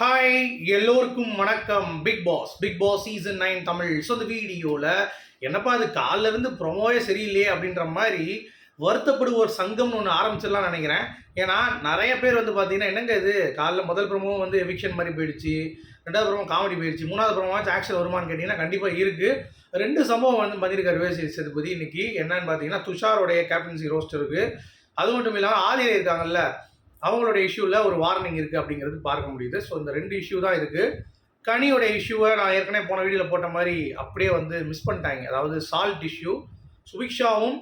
Hi எல்லோருக்கும் வணக்கம். Bigg Boss Bigg Boss season nine Tamil so இந்த வீடியோவில் என்னப்பா அது காலில் இருந்து ப்ரொமோவே சரியில்லையே அப்படின்ற மாதிரி வருத்தப்படுவோர் ஒரு சங்கம்னு ஒன்று ஆரம்பிச்சிடலாம் நினைக்கிறேன். ஏன்னா நிறைய பேர் வந்து பார்த்தீங்கன்னா என்னங்க இது? காலைல முதல் ப்ரமோ வந்து எவிக்ஷன் மாதிரி போயிடுச்சு. ரெண்டாவது ப்ரமோ காமெடி போயிடுச்சு. மூணாவது ப்ரமோவாச்சும் ஆக்ஷன் வருமான்னு கேட்டிங்கன்னா கண்டிப்பாக இருக்குது ரெண்டு சம்பவம் வந்து பண்ணியிருக்காரு வேசி சேதுபதி. இன்னைக்கு என்னன்னு பார்த்தீங்கன்னா துஷாரோடைய கேப்டன்சி ரோஸ்ட் இருக்குது அது மட்டும் இல்லாமல் ஆதிரை இருக்காங்கல்ல அவங்களோட இஷ்யூவில் ஒரு வார்னிங் இருக்குது அப்படிங்கிறது பார்க்க முடியுது. ஸோ இந்த ரெண்டு இஷ்யூ தான் இருக்குது கனியோட இஷ்யூவை நான் ஏற்கனவே போன வீடியோவில் போட்ட மாதிரி அப்படியே வந்து மிஸ் பண்ணிட்டாங்க. அதாவது சால்ட் இஷ்யூ சுபிக்ஷாவும்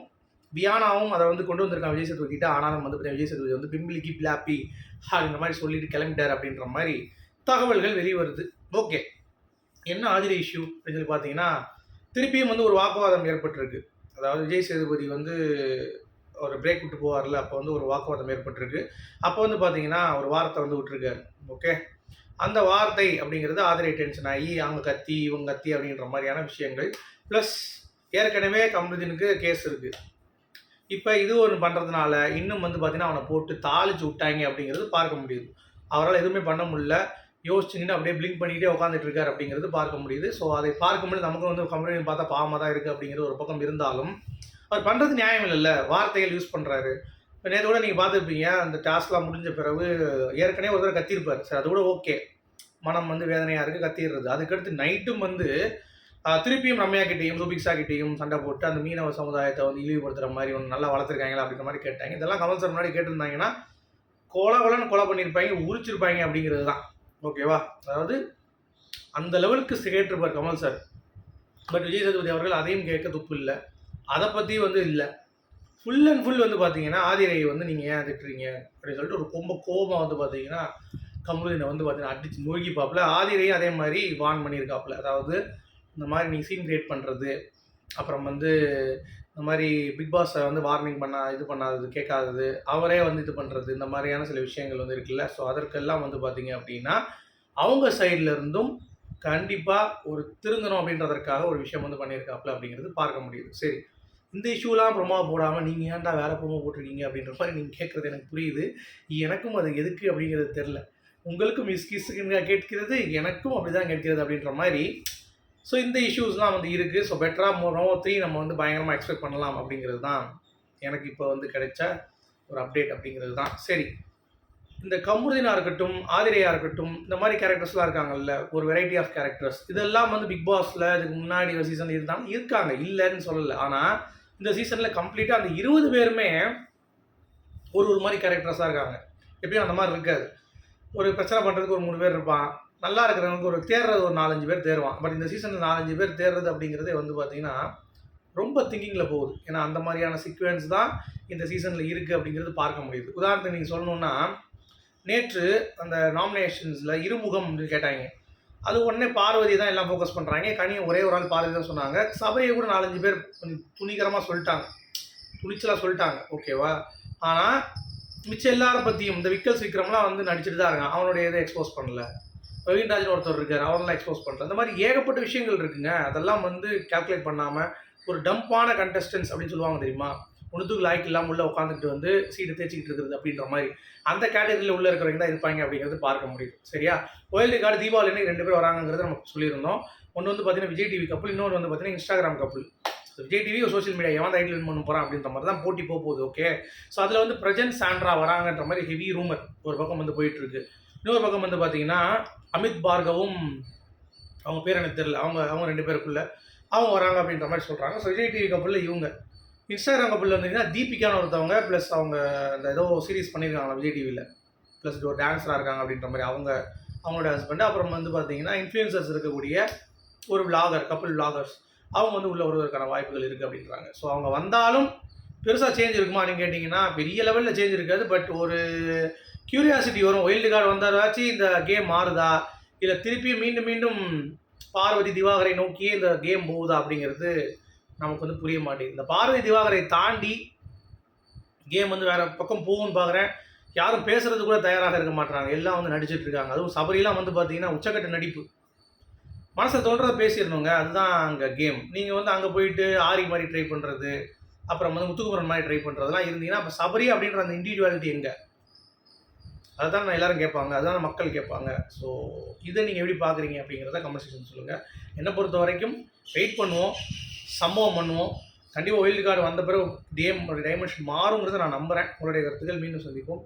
வியானாவும் அதை வந்து கொண்டு வந்திருக்காங்க விஜய் சேதுபதி கிட்ட. ஆனாலும் வந்து விஜய் சேதுபதி வந்து பிம்பிளிக்கி பிளாப்பி அப்படின்ற மாதிரி சொல்லிட்டு கிளம்பிட்டார் அப்படின்ற மாதிரி தகவல்கள் வெளியே வருது ஓகே என்ன ஆதிரை இஷ்யூ அப்படின்னு சொல்லி பார்த்தீங்கன்னா திருப்பியும் வந்து ஒரு வாக்குவாதம் ஏற்பட்டிருக்கு. அதாவது விஜய் சேதுபதி வந்து ஒரு பிரேக் விட்டு போவார்ல அப்போ வந்து ஒரு வாக்குவாதம் ஏற்பட்டிருக்கு. அப்போ வந்து பார்த்தீங்கன்னா ஒரு வார்த்தை வந்து விட்டுருக்காரு. ஓகே அந்த வார்த்தை அப்படிங்கிறது ஆதிரை டென்ஷன் ஆகி அவங்க கத்தி இவங்க கத்தி அப்படின்ற மாதிரியான விஷயங்கள். ப்ளஸ் ஏற்கனவே கமருதீனுக்கு கேஸ் இருக்குது இப்போ இது ஒன்று பண்ணுறதுனால இன்னும் வந்து பார்த்தீங்கன்னா அவனை போட்டு தாளிச்சு விட்டாங்க அப்படிங்கிறது பார்க்க முடியுது. அவரால் எதுவுமே பண்ண முடியல. யோசிச்சுன்னு அப்படியே பிளிங்க் பண்ணிக்கிட்டே உட்காந்துட்டு இருக்காரு அப்படிங்கிறது பார்க்க முடியுது. ஸோ அதை பார்க்கும்போது நமக்கு வந்து கம்பெனி பார்த்தா பாவமாக தான் இருக்குது அப்படிங்கிறது ஒரு பக்கம் இருந்தாலும் அவர் பண்ணுறது நியாயம் இல்லைல்ல. வார்த்தைகள் யூஸ் பண்ணுறாரு இப்போ நேற்று கூட நீங்கள் பார்த்துருப்பீங்க அந்த டாஸ்க்லாம் முடிஞ்ச பிறகு ஏற்கனவே ஒரு தடவை கத்திருப்பார். சார் அது கூட ஓகே மனம் வந்து வேதனையாக இருக்குது கத்திடுறது அதுக்கடுத்து நைட்டும் வந்து திருப்பியும் ரம்யா கிட்டேயும் சுபிக்ஷா கிட்டேயும் சண்டை போட்டு அந்த மீனவ சமுதாயத்தை வந்து இழிவுபடுத்துகிற மாதிரி ஒன்று நல்லா வளர்த்துருக்காங்களா அப்படின்ற மாதிரி கேட்டாங்க. இதெல்லாம் கமல் சார் முன்னாடி கேட்டிருந்தாங்கன்னா கொலை கொலைன்னு கொலை பண்ணியிருப்பாங்க உரிச்சிருப்பாங்க அப்படிங்கிறது தான். ஓகேவா அதாவது அந்த லெவலுக்கு கேட்டிருப்பார் கமல் சார் பட் விஜய் சேதுபதி அவர்கள் அதையும் கேட்க துப்பு இல்லை. அதை பற்றி வந்து இல்லை. ஃபுல் அண்ட் ஃபுல் வந்து பார்த்தீங்கன்னா ஆதிரையை வந்து நீங்கள் ஏன் திட்டுறீங்க? அப்படின்னு சொல்லிட்டு ஒரு ரொம்ப கோபம் வந்து பார்த்தீங்கன்னா கமருதீனை வந்து பார்த்தீங்கன்னா அடிச்சு நொறுக்கி பார்ப்பல. ஆதிரையும் அதே மாதிரி வான் பண்ணியிருக்காப்புல. அதாவது இந்த மாதிரி நீ சீன் கிரியேட் பண்ணுறது அப்புறம் வந்து இந்த மாதிரி பிக் பாஸை வந்து வார்னிங் பண்ணா இது பண்ணாதது கேட்காதது அவரே வந்து இது பண்ணுறது இந்த மாதிரியான சில விஷயங்கள் வந்து இருக்குல்ல. ஸோ அதற்கெல்லாம் வந்து பார்த்தீங்க அப்படின்னா அவங்க சைடில் இருந்தும் கண்டிப்பாக ஒரு திருந்தணும் அப்படின்றதற்காக ஒரு விஷயம் வந்து பண்ணியிருக்காப்புல அப்படிங்கிறது பார்க்க முடியுது. சரி. இந்த இஷ்யூலாம் ப்ரொமோ போடாமல் நீங்கள் ஏன்டா வேறு ப்ரொமோ போட்டிருக்கீங்க அப்படின்ற மாதிரி நீங்கள் கேட்குறது எனக்கு புரியுது. எனக்கும் அது எதுக்கு அப்படிங்கிறது தெரில உங்களுக்கும் மிஸ்கிஸுக்கு கேட்கிறது எனக்கும் அப்படி தான் கேட்கிறது அப்படின்ற மாதிரி. ஸோ இந்த இஷ்யூஸ்லாம் வந்து இருக்குது ஸோ பெட்டராக ப்ரொமோ த்ரீ நம்ம வந்து பயங்கரமாக எக்ஸ்பெக்ட் பண்ணலாம் அப்படிங்கிறது தான் எனக்கு இப்போ வந்து கிடைச்ச ஒரு அப்டேட் அப்படிங்கிறது தான். சரி. இந்த கமுருதினா இருக்கட்டும் ஆதிரையாக இருக்கட்டும் இந்த மாதிரி கேரக்டர்ஸ்லாம் இருக்காங்கல்ல ஒரு வெரைட்டி ஆஃப் கேரக்டர்ஸ் இதெல்லாம் வந்து பிக் பாஸில் இதுக்கு முன்னாடி ஒரு சீசன் இருந்தாங்க இருக்காங்க. இல்லைன்னு சொல்லலை. ஆனால் இந்த சீசனில் கம்ப்ளீட்டாக அந்த இருபது பேருமே ஒரு ஒரு மாதிரி கேரக்டர்ஸாக இருக்காங்க. எப்பயும் அந்த மாதிரி இருக்காது. ஒரு பிரச்சனை பண்ணுறதுக்கு ஒரு மூணு பேர் இருப்பான். நல்லா இருக்கிறவங்களுக்கு ஒரு தேர்றது ஒரு நாலஞ்சு பேர் தேர்வான் பட் இந்த சீசனில் நாலஞ்சு பேர் தேர்றது அப்படிங்கிறதே வந்து பார்த்தீங்கன்னா ரொம்ப திங்கிங்கில் போகுது. ஏன்னா அந்த மாதிரியான சீக்வன்ஸ் தான் இந்த சீசனில் இருக்குது அப்படிங்கிறது பார்க்க முடியுது. உதாரணத்துக்கு நீங்கள் சொல்லணுன்னா நேற்று அந்த நாமினேஷன்ஸில் இருமுகம் அப்படின்னு கேட்டாங்க. அது உடனே பார்வதி தான் எல்லாம் ஃபோக்கஸ் பண்ணுறாங்க கனியும் ஒரே ஒரு ஆள் பார்வதி தான் சொன்னாங்க. சபரியை கூட நாலஞ்சு பேர் துணிகரமாக சொல்லிட்டாங்க. துணிச்சலாக சொல்லிட்டாங்க. ஓகேவா ஆனால் மிச்சம் எல்லாரும் பற்றியும் இந்த விக்கல்ஸ் விக்ரம்லாம் வந்து நடிச்சுட்டு தான் இருக்கான் அவனுடைய இதை எக்ஸ்போஸ் பண்ணல. ரவீன்ராஜன் ஒருத்தர் இருக்கார். அவரெல்லாம் எக்ஸ்போஸ் பண்ணல. இந்த மாதிரி ஏகப்பட்ட விஷயங்கள் இருக்குங்க. அதெல்லாம் வந்து கால்குலேட் பண்ணாமல் ஒரு டம்பான கண்டஸ்டன்ஸ் அப்படின்னு சொல்லுவாங்க தெரியுமா? ஒன்றுத்துக்கு லாய்க்கு இல்லாமல் உள்ளே உட்காந்துட்டு வந்து சீட்டு தேய்ச்சிக்கிட்டு இருக்கிறது அப்படின்ற மாதிரி. அந்த கேட்டகரியில் உள்ளே இருக்கிறவங்க தான் இருப்பாங்க அப்படிங்கிறது பார்க்க முடியுது. சரியா? கோயிலுக்கு கார்டு தீபாவளி அன்னைக்கு ரெண்டு பேர் வராங்கிறது நம்ம சொல்லியிருந்தோம். ஒன்று வந்து பார்த்தீங்கன்னா விஜய் டிவி கப்பல் இன்னொரு வந்து பார்த்தீங்கன்னா இன்ஸ்டாகிராம் கப்பல் விஜய் டிவி ஒரு சோஷியல் மீடியா எவன் ரைட்டில் வின் பண்ண போகிறான் அப்படின்ற மாதிரி தான் போட்டி போக போகுது ஓகே ஸோ அதில் வந்து பிரஜன் சாண்ட்ரா வராங்கன்ற மாதிரி ஹெவி ரூமர் ஒரு பக்கம் வந்து போயிட்டு இருக்கு. இன்னொரு பக்கம் வந்து பார்த்தீங்கன்னா அமித் பார்கவும் அவங்க பேர் எனக்கு தெரியல. அவங்க அவங்க ரெண்டு பேருக்குள்ள அவங்க வராங்க அப்படின்ற மாதிரி சொல்கிறாங்க ஸோ விஜய் டிவி கப்பலில் இவங்க. இன்ஸ்டாகிராம் கப்பில் வந்தீங்கன்னா தீபிகான்னு ஒருத்தவங்க ப்ளஸ் அவங்க அந்த ஏதோ சீரிஸ் பண்ணியிருக்காங்க விஜய் டிவியில் ப்ளஸ் ஒரு டான்ஸராக இருக்காங்க அப்படின்ற மாதிரி அவங்க அவங்களோட ஹஸ்பண்ட் அப்புறம் வந்து பார்த்தீங்கன்னா இன்ஃப்ளூயன்சர்ஸ் இருக்கக்கூடிய ஒரு விளாகர் கப்பல் விளாகர்ஸ் அவங்க வந்து உள்ள வருவதற்கான வாய்ப்புகள் இருக்குது அப்படின்றாங்க. ஸோ அவங்க வந்தாலும் பெருசாக சேஞ்ச் இருக்குமான்னு கேட்டிங்கன்னா பெரிய லெவலில் சேஞ்ச் இருக்காது. பட் ஒரு கியூரியாசிட்டி வரும். ஒயில்டு கார்டு வந்தாராச்சு இந்த கேம் மாறுதா? இல்லை திருப்பி மீண்டும் மீண்டும் பார்வதி திவாகரை நோக்கியே இந்த கேம் போகுதா அப்படிங்கிறது நமக்கு வந்து புரிய மாட்டேங்குது. இந்த பாரதி திவாகரை தாண்டி கேம் வந்து வேற பக்கம் போகும்னு பார்க்குறேன் யாரும் பேசுறது கூட தயாராக இருக்க மாட்டாங்க எல்லாம் வந்து நடிச்சிட்டு இருக்காங்க. அதுவும் சபரிலாம் வந்து பார்த்தீங்கன்னா உச்சக்கட்ட நடிப்பு. மனசை தோன்றதை பேசிடணுங்க. அதுதான் அங்கே கேம் நீங்கள் வந்து அங்கே போயிட்டு ஆரி மாதிரி ட்ரை பண்ணுறது அப்புறம் வந்து முத்துக்குமரன் மாதிரி ட்ரை பண்ணுறதுலாம் இருந்தீங்கன்னா அப்போ சபரி அப்படின்ற அந்த இண்டிவிஜுவாலிட்டி எங்கே? அதுதான் நான் எல்லாரும் கேட்பாங்க. அதுதான் மக்கள் கேட்பாங்க. ஸோ இதை நீங்கள் எப்படி பார்க்குறீங்க அப்படிங்கிறத கமெண்ட் செக்ஷன் சொல்லுங்கள் என்னை பொறுத்த வரைக்கும் வெயிட் பண்ணுவோம். சம்பவம் பண்ணுவோம். கண்டிப்பாக ஒயில்டு கார்டு வந்த பிறகு டேம் டைமென்ஷன் மாறுங்கிறத நான் நம்புகிறேன் உங்களுடைய கருத்துக்கள் மீண்டும் சந்திப்போம்.